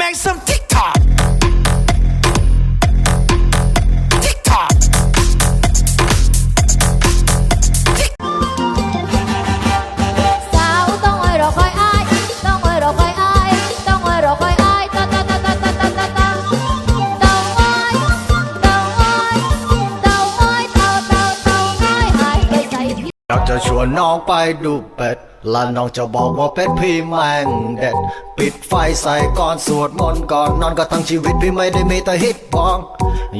make some TikTok. TikTok. สาวต้องเอ้ยรอคอยอายต้องเอ้ยรอคอยอายต้องเอ้ยรอคอยอายตาตาตาตาตาตาตาตาเต่าอ้อยเต่าอ้อยเต่าอ้อยเต่าเต่าเต่าอ้อยหายไปใส่พี่ อยากจะชวนน้องไปดูเป็ดแ ละน้องจะบอกว่าเป็ดพี่แม่งเด็ด ปิดไฟใส่ก่อนสวดมนต์ก่อนนอนก็ทั้งชีวิตพี่ไม่ได้มีแต่ฮิตบอง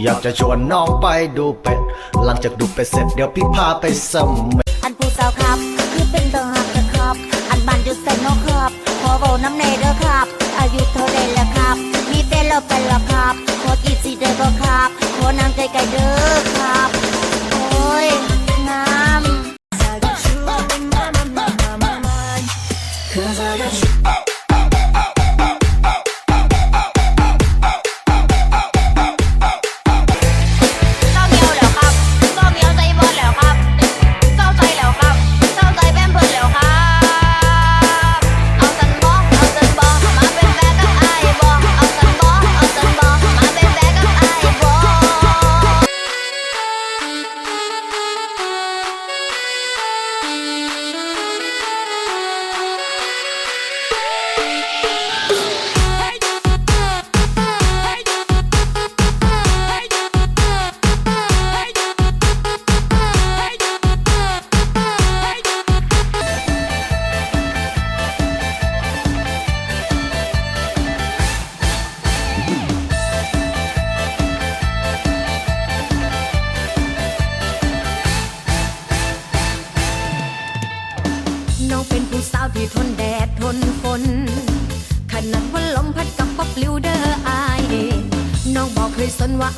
อยากจะชวนน้องไปดูเป็ด หลังจากดูเป็ดเสร็จเดี๋ยวพี่พาไปสมเม็ดอันผู้สาวครับคือเป็นเบอร์หักนะครับ อันบันจุดเซนโนครับ ขอบน้ำเนเด้อครับ อายุเท่าไรแล้วครับ มีแฟนแล้วกันแล้วครับขอกี่สีเด้อครับขอนางไกลๆเด้อครับ น้องเป็นผู้สาวที่ทนแดดทนฝนขนาดว่าลมพัดกับป๊บลิวเดอร์อาย น้องบอกเคยสนว่า